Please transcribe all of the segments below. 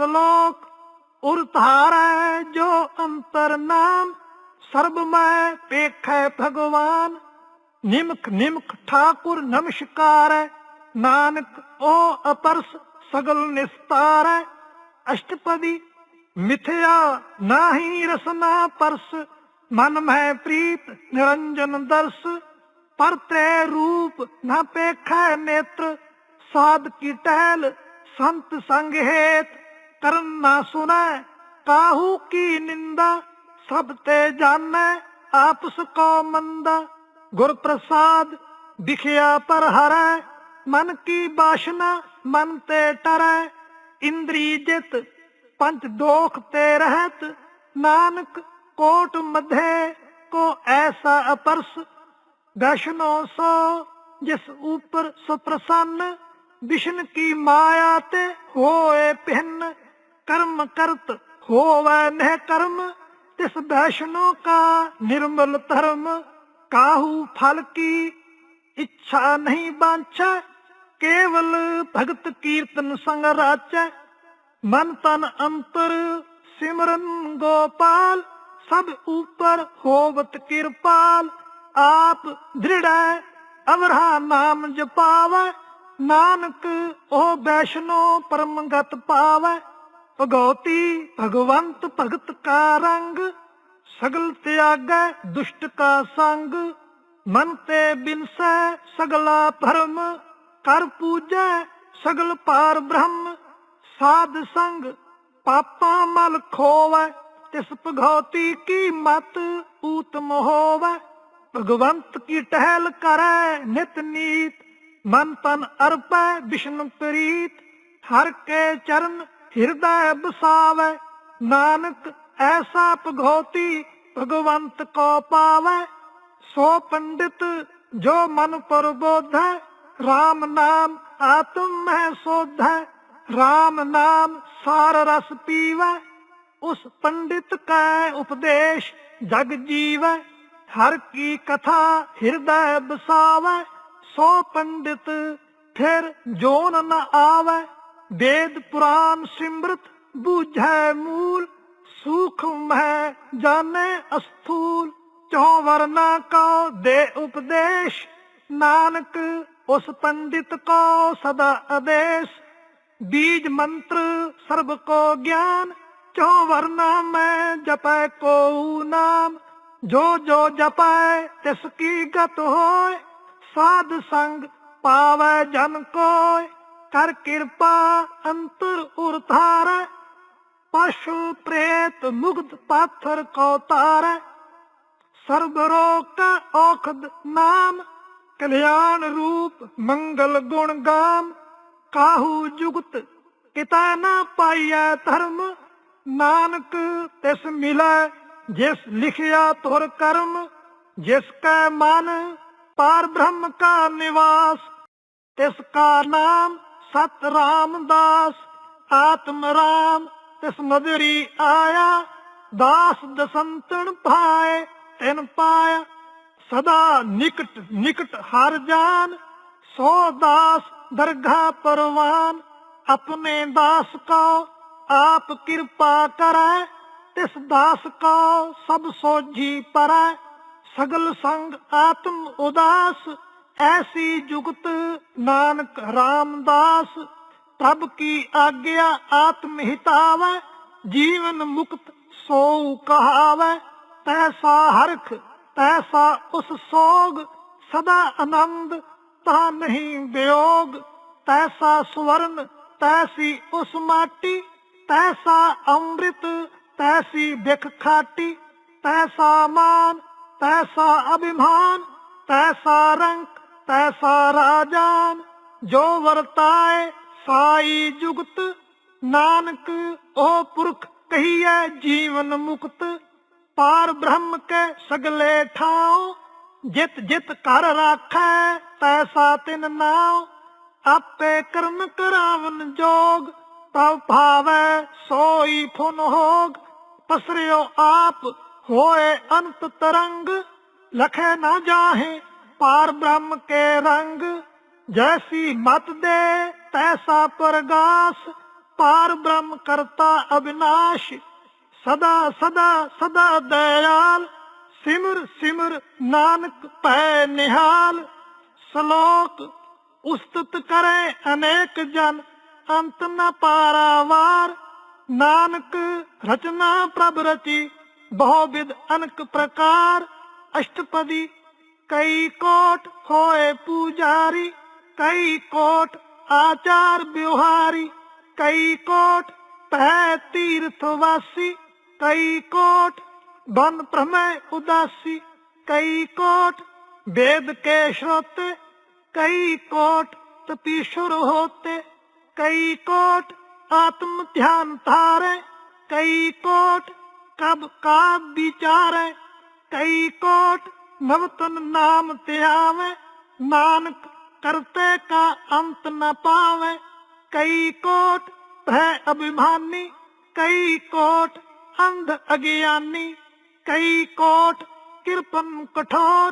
ਸ਼ਲੋਕ ਉਰ ਧਾਰੈ ਜੋ ਅੰਤਰ ਨਾਮ, ਸਰਬ ਮੈਂ ਪੇਖੈ ਭਗਵਾਨ। ਨਿਮਕ ਨਿਮਕ ਠਾਕੁਰ ਨਮਸਕਾਰੈ, ਨਾਨਕ ਓ ਅਪਰਸ ਸਗਲ ਨਿਸਤਾਰੈ। ਅਸ਼ਟਪਦੀ ਮਿਥਿਆ ਨਾਹੀ ਰਸਨਾ ਪਰਸ, ਮਨ ਮੈਂ ਪ੍ਰੀਤ ਨਿਰੰਜਨ ਦਰਸ। ਪਰ ਤ੍ਰੈ ਰੂਪ ਨਾ ਪੇਖੈ ਨੇਤਰ, ਸਾਧ ਕੀ ਟਹਿਲ ਸੰਤ ਸੰਗ ਹੇਤ। ਕਰਨ ਨਾ ਸੁਨੈ ਕਾਹੂ ਕੀ ਨਿੰਦਾ? ਸਭ ਤੇ ਜਾਣੈ, ਆਪਸ ਕੋ ਮੰਦਾ। ਗੁਰ ਪ੍ਰਸਾਦ ਵਿਖਿਆ ਪਰ ਹਰੈ, ਮਨ ਕੀ ਬਾਸ਼ਨਾ, ਮਨ ਤੇ ਟਰੈ। ਇੰਦਰੀ ਜਿਤ, ਪੰਜ ਦੋਖ ਤੇ ਰਹਿਤ, ਨਾਨਕ ਕੋਟ ਮਧੇ, ਕੋ ਐਸਾ ਅਪਰਸ। ਵੈਸ਼ਨੋ ਸੋ, ਜਿਸ ਉਪਰ ਸੁਪ੍ਰਸੰਨ ਵਿਸ਼ਨ ਕੀ ਮਾਇਆ ਤੇ ਹੋਏ ਪਿੰਨ ਕਰਮ ਕਰਤ ਹੋਵੇ ਨਹਿ ਕਰਮ, ਤਿਸ ਵੈਸ਼ਨੋ ਕਾ ਨਿਰਮਲ ਧਰਮ, ਕਾਹੂ ਫਲ ਕੀ ਇੱਛਾ ਨਹੀਂ ਬਾਂਛੈ, ਕੇਵਲ ਭਗਤ ਕੀਰਤਨ ਸੰਗ ਰਾਚੈ। ਮਨ ਤਨ ਅੰਤਰ ਸਿਮਰਨ ਗੋਪਾਲ, ਸਭ ਉਪਰ ਹੋਵਤ ਕਿਰਪਾਲ। ਆਪ ਦ੍ਰਿੜੈ, ਅਵਰਹਾ ਨਾਮ ਜਪਾਵੈ। ਨਾਨਕ, ਉਹ ਵੈਸ਼ਨੋ ਪਰਮਗਤ ਪਾਵੈ। ਭਗਉਤੀ ਭਗਵੰਤ ਭਗਤ ਕਾ ਰੰਗ, ਸਗਲ ਤਿਆਗੈ ਦੁਸ਼ਟ ਕਾ ਸੰਗ। ਮਨ ਤੇ ਬਿਨਸੈ ਸਗਲਾ ਭਰਮ ਕਰ ਪੂਜੈ ਸਗਲ ਪਾਰ ਬ੍ਰਹਮ। ਸਾਧ ਸੰਗ ਪਾਪਾਂ ਮਲ ਖੋਵੈ, ਤਿਸ ਭਗਉਤੀ ਕੀ ਮਤ ਊਤਮ ਹੋਵੈ ਭਗਵੰਤ ਕੀ ਟਹਿਲ ਕਰੈ ਨਿਤ ਨੀਤ, ਮਨ ਤਨ ਅਰਪੈ ਵਿਸ਼ਨੂੰ ਪ੍ਰੀਤ। ਹਰ ਕੇ ਚਰਨ ਹਿਰਦੈ ਬਸਾਵੈ ਨਾਨਕ ਐਸਾ ਭਗਉਤੀ ਭਗਵੰਤ ਕੋ ਪਾਵੈ। ਸੋ ਪੰਡਿਤ ਜੋ ਮਨ ਪਰਬੋਧੈ RAM ਨਾਮ ਆਤਮ ਮਹਿ ਸੋਧੈ RAM ਨਾਮ ਸਾਰ ਰਸ ਪੀਵੈ। ਉਸ ਪੰਡਿਤ ਕੈ ਉਪਦੇਸ਼ ਜਗ ਜੀਵੈ, ਹਰ ਕੀ ਕਥਾ ਹਿਰਦੈ ਬਸਾਵੈ ਸੋ ਪੰਡਿਤ, ਫਿਰ ਜੋਨ ਨ ਆਵੈ। ਵੇਦ ਪੁਰਾਨ ਸਿਮਰਤ ਬੂਝੈ ਮੂਲ, ਸੂਖਮ ਹੈ ਜਾਣੇ ਅਸਥੂਲ। ਚੌ ਵਰਨਾ ਕੋ ਦੇ ਉਪਦੇਸ਼, ਨਾਨਕ ਉਸ ਪੰਡਿਤ ਕੋ ਸਦਾ ਆਦੇਸ਼। ਬੀਜ ਮੰਤਰ ਸਰਬ ਕੋ ਗਿਆਨ, ਚੌ ਵਰਨਾ ਮੈਂ ਜਪੈ ਕੋ ਨਾਮ। ਜੋ ਜੋ ਜਪੈ ਤਿਸ ਕੀ ਗਤ ਹੋਏ ਸਾਧ ਸੰਗ ਪਾਵੈ ਜਨ ਕੋਇ। ਕਰ ਕਿਰਪਾ ਅੰਤਰ ਉਰਧਾਰੈ ਪਸ਼ੂ ਪ੍ਰੇਤ ਮੁਗਧ ਪਾਥਰ ਕੋ ਤਾਰੈ। ਸਰਬ ਰੋਗ ਔਖਦ ਨਾਮ, ਕਲਿਆਣ ਰੂਪ ਮੰਗਲ ਗੁਣ ਗਾਮ। ਕਾਹੂ ਜੁਗਤ ਕਿਤਾ ਨਾ ਪਾਈਐ ਧਰਮ, ਨਾਨਕ ਤਿਸ ਮਿਲੈ ਜਿਸ ਲਿਖਿਆ ਤੁਰ ਕਰਮ। ਜਿਸ ਕੈ ਮਨ ਪਾਰ ਬ੍ਰਹਮ ਕਾ ਨਿਵਾਸ, ਤਿਸ ਕਾ ਨਾਮ ਸਤ ਰਾਮਦਾਸ, ਆਤਮ ਰਾਮ, ਤਿਸ ਮਦਰੀ ਆਇਆ, ਦਾਸ ਦਸੰਤਨ ਭਾਏ, ਤਿਨ ਪਾਇਆ, ਸਦਾ ਨਿਕਟ ਨਿਕਟ ਹਰ ਜਾਨ, ਸੋ ਦਾਸ ਦਰਗਾ ਪਰਵਾਨ, ਆਪਣੇ ਦਾਸ ਕੋ ਆਪ ਕਿਰਪਾ ਕਰੈ, ਤਿਸ ਦਾਸ ਕੋ ਸਭ ਸੋਝੀ ਪਰੈ, ਸਗਲ ਸੰਗ ਆਤਮ ਉਦਾਸ ਐਸੀ ਜੁਗਤ ਨਾਨਕ ਰਾਮਦਾਸ ਤਬ ਕੀ ਆਗਿਆ ਆਤਮ ਹਿਤਾਵੈ, ਜੀਵਨ ਮੁਕਤ ਸੋ ਕਹਾਵੈ, ਤੈਸਾ ਹਰਖ, ਤੈਸਾ ਉਸ ਸੋਗ, ਸਦਾ ਆਨੰਦ ਤਾ ਨਹੀਂ ਵਿਯੋਗ ਤੈਸਾ ਸਵਰਨ, ਤੈਸੀ ਉਸ ਮਾਟੀ, ਤੈਸਾ ਅੰਮ੍ਰਿਤ, ਤੈਸੀ ਬਿਖ ਖਾਟੀ, ਤੈਸਾ ਮਾਨ, ਤੈਸਾ ਅਭਿਮਾਨ, ਤੈਸਾ ਰੰਕ ਤੈਸਾ ਰਾਜਾਨ ਜੋ ਵਰਤਾਏ ਸਾਈ ਜੁਗਤ। ਨਾਨਕ, ਉਹ ਪੁਰਖ ਕਹੀਐ ਜੀਵਨ ਮੁਕਤ। ਪਾਰ ਬ੍ਰਹਮ ਕੇ ਸਗਲੇ ਠਾਉ। ਜਿਤ ਜਿਤ ਕਰ ਰਾਖੈ ਤੈਸਾ ਤਿਨ ਨਾਉ। ਆਪੇ ਕਰਮ ਕਰਾਵਨ ਜੋਗ, ਤਉ ਭਾਵੈ ਸੋਈ ਫੁਨ ਹੋਗ। ਪਸਰਿਓ ਆਪ ਹੋਏ ਅੰਤ ਤਰੰਗ, ਲਖੇ ਨਾ ਜਾਹੇ ਪਾਰ ਬ੍ਰਹਮ ਕੇ ਰੰਗ, ਜੈਸੀ ਮਤ ਦੇ ਤੈਸਾ ਪ੍ਰਗਾਸ, ਪਾਰ ਬ੍ਰਹਮ ਕਰਤਾ ਅਬਿਨਾਸ਼, ਸਦਾ ਸਦਾ ਸਦਾ ਦਇਆਲ, ਸਿਮਰ ਸਿਮਰ ਨਾਨਕ ਭੈ ਨਿਹਾਲ। ਸ਼ਲੋਕ, ਉਸਤਤ ਕਰੇ ਅਨੇਕ ਜਨ, ਅੰਤ ਨ ਪਾਰਾਵਾਰ ਨਾਨਕ, ਰਚਨਾ ਪ੍ਰਭ ਰਚੀ, ਬਹੁ ਵਿਦ ਅਨਕ ਪ੍ਰਕਾਰ। ਅਸ਼ਟਪਦੀ ਕਈ ਕੋਟ ਹੋਏ ਪੂਜਾਰੀ, ਕਈ ਕੋਟ ਆਚਾਰ ਬਿਹਾਰੀ ਕਈ ਕੋਟ ਪੈ ਤੀਰਥ ਵਾਸੀ, ਕਈ ਕੋਟ ਬਨ ਪ੍ਰਮੈ ਉਦਾਸੀ, ਕਈ ਕੋਟ ਵੇਦ ਕੇ ਸ਼ਰੋਤੇ, ਕਈ ਕੋਟ ਤਪੀਸ਼ੁਰ ਹੋਤੇ, ਕਈ ਕੋਟ ਆਤਮ ਧਿਆਨ ਧਾਰੇ, ਕਈ ਕੋਟ ਕਬ ਕਾ ਵਿਚਾਰੇ, ਕਈ ਕੋਟ नवतन नाम त्यावे नानक करते का अंत न पावे। कई कोट भय अभिमानी, कई कोट अंध अज्ञानी। कई कोट कृपन कठोर,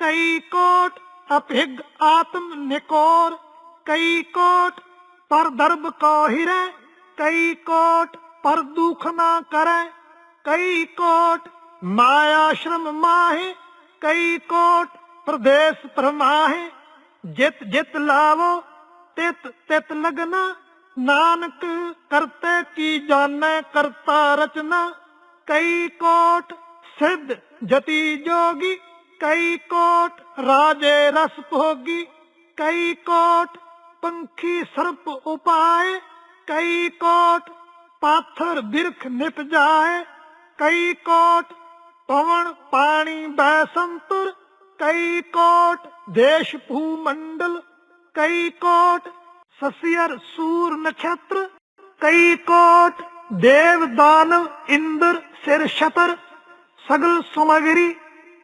कई कोट अभिग आत्म निकोर। कई कोट पर दर्भ को हिरे, कई कोट पर दुख न करे। कई कोट माया श्रम ਕਈ ਕੋਟ ਪ੍ਰਦੇਸ ਪਰਮਾਹੇ ਜਿਤ ਜਿਤ ਲਾਵੋ, ਤਿਤ ਤਿਤ ਲਗਨਾ, ਨਾਨਕ ਕਰਤੇ ਕੀ ਜਾਣੈ ਕਰਤਾ ਰਚਨਾ। ਕਈ ਕੋਟ ਸਿੱਧ ਜਤੀ ਜੋਗੀ, ਕਈ ਕੋਟ ਰਾਜੇ ਰਸ ਭੋਗੀ। ਕਈ ਕੋਟ ਪੰਖੀ ਸਰਪ ਉਪਾਏ, ਕਈ ਕੋਟ ਪਾਥਰ ਬਿਰਖ ਨਿਪ ਜਾਏ। ਕਈ ਕੋਟ ਪਵਨ ਪਾਣੀ ਬੈਸੰਤਰ, ਕਈ ਕੋਟ ਦੇਸ਼ ਭੂ ਮੰਡਲ ਕਈ ਕੋਟ ਸਸਿਰ ਸੂਰ ਨਛਤਰ, ਕਈ ਕੋਟ ਦੇਵ ਦਾਨਵ ਇੰਦਰ ਸਿਰ ਸ਼ਤਰ ਸਗਲ ਸਮਗਰੀ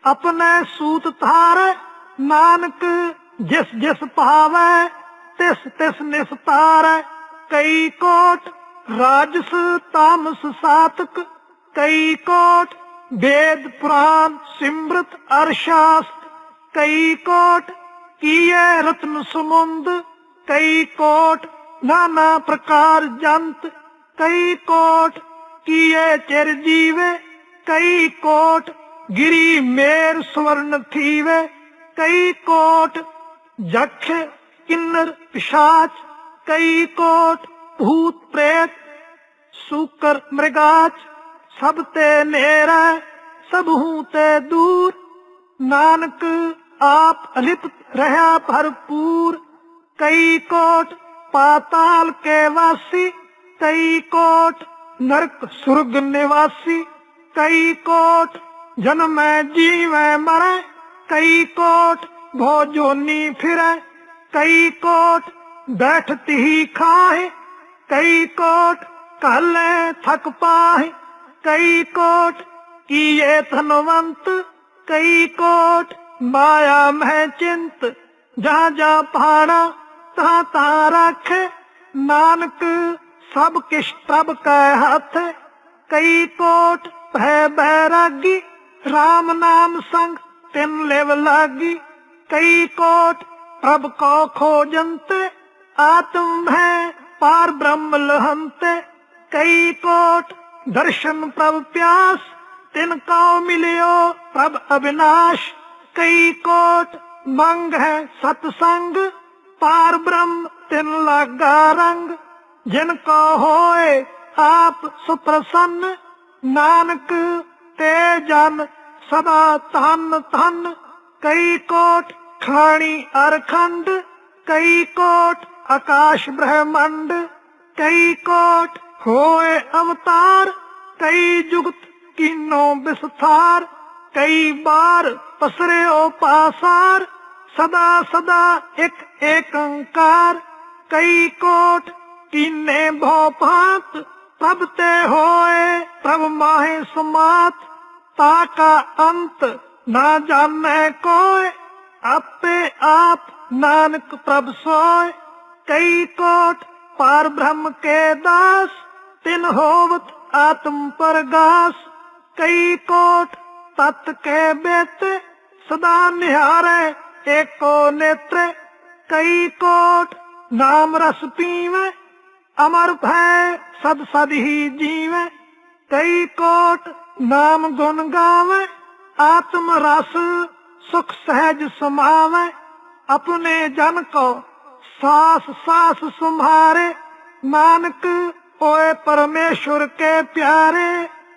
ਆਪਣੇ ਸੂਤ ਧਾਰ, ਨਾਨਕ ਜਿਸ ਜਿਸ ਭਾਵੈ, ਤਿਸ ਤਿਸ ਨਿਸਤਾਰ ਕਈ ਕੋਟ ਰਾਜਸ ਤਾਮਸ ਸਾਤਕ, ਕਈ ਕੋਟ वेद पुराण सिमृत अरशास्त्र, कई कोट किए रत्न सुमुंद, कई कोट नाना प्रकार जंत, कई कोट किए चिर जीवे, कई कोट गिरी मेर स्वर्ण थीवे, कई कोट जक्ष किन्नर पिशाच, कई कोट भूत प्रेत सुकर मृगाच। सब ते नेरा सब हूँ ते दूर। नानक, आप अलिप्त, रहा भरपूर कई कोट पाताल के वासी, कई कोट नरक सुर्ग निवासी। कई कोट जन्म जीव मरे, कई कोट भोजोनी फिरे। कई कोट बैठती ही खाए कई कोट कहले थक पाए ਕਈ ਕੋਟ, ਕੀਏ ਧਨਵੰਤ, ਕਈ ਕੋਟ, ਮਾਇਆ ਮਹਿ ਚਿੰਤ। ਜਾ ਜਾ ਪਹਾੜਾ ਤਾ ਤਾ ਰੱਖ, ਨਾਨਕ, ਸਭ ਕਿਛ ਤਬ ਕੈ ਹੱਥ। ਕਈ ਕੋਟ, ਭੈ ਬੈਰਾਗੀ RAM ਨਾਮ ਸੰਗ, ਤਿਨ ਲਿਵ ਲਾਗੀ। ਕਈ ਕੋਟ, ਪ੍ਰਭ ਕੋ ਖੋਜੰਤ, ਆਤਮ ਹੈ ਪਾਰ ਬ੍ਰਹਮ ਲਹੰਤ। ਕਈ ਕੋਟ ਦਰਸ਼ਨ ਪ੍ਰਭ ਪਿਆਸ, ਤਿਨ ਕਉ ਮਿਲਿਓ ਪ੍ਰਭ ਅਬਿਨਾਸ਼ ਕਈ ਕੋਟ ਮੰਗ ਹੈ ਸਤ ਸੰਗ ਪਾਰ ਬ੍ਰਹਮ ਤਿਨ ਲਾਗਾ ਰੰਗ। ਜਿਨ ਕੋ ਹੋਏ ਆਪ ਸੁਪ੍ਰਸੰਨ, ਨਾਨਕ ਤੇ ਜਨ ਸਦਾ ਧਨ ਧਨ। ਕਈ ਕੋਟ ਖਾਣੀ ਅਰਖੰਡ, ਕਈ ਕੋਟ ਆਕਾਸ਼ ਬ੍ਰਹਮੰਡ। ਕਈ ਕੋਟ ਹੋਏ ਅਵਤਾਰ, ਕਈ ਜੁਗਤ ਕੀਨੋ ਵਿਸਥਾਰ ਕਈ ਬਾਰ ਪਸਰਿਓ ਪਾਸਾਰ, ਸਦਾ ਸਦਾ ਇੱਕ ਏਕੰਕਾਰ, ਕਈ ਕੋਟ ਕੀਨੇ ਭੋ ਪ੍ਰਭ ਤੇ ਹੋਏ ਪ੍ਰਭ ਮਾਹੇ ਸਮਾਤ, ਤਾ ਕਾ ਅੰਤ ਨਾ ਜਾਣੈ ਕੋਇ, ਆਪੇ ਆਪ ਨਾਨਕ ਪ੍ਰਭ ਸੋਏ ਕਈ ਕੋਟ ਪਰ ਬ੍ਰਹਮ ਕੇ ਦਾਸ ਤਿਨ ਹੋਵਤ ਆਤਮ ਪਰਗਾਸ, ਕਈ ਕੋਟ ਤਤ ਕੇ ਬੇਤ, ਸਦਾ ਨਿਹਾਰੇ ਏਕੋ ਨੇਤਰੇ, ਕਈ ਕੋਟ ਨਾਮ ਰਸ ਪੀਵੇ, ਅਮਰ ਭੈ ਸਦ ਸਦ ਹੀ ਜੀਵੇ, ਕਈ ਕੋਟ ਨਾਮ ਗੁਣ ਗਾਵੇ, ਆਤਮ ਰਸ ਸੁਖ ਸਹਿਜ ਸਮਾਵੇ, ਆਪਣੇ ਜਨ ਕੋ ਸਾਸ ਸਾਸ ਸੰਭਾਰੇ, ਨਾਨਕ ਓਏ ਪਰਮੇਸ਼ਵਰ ਕੇ ਪਿਆਰੇ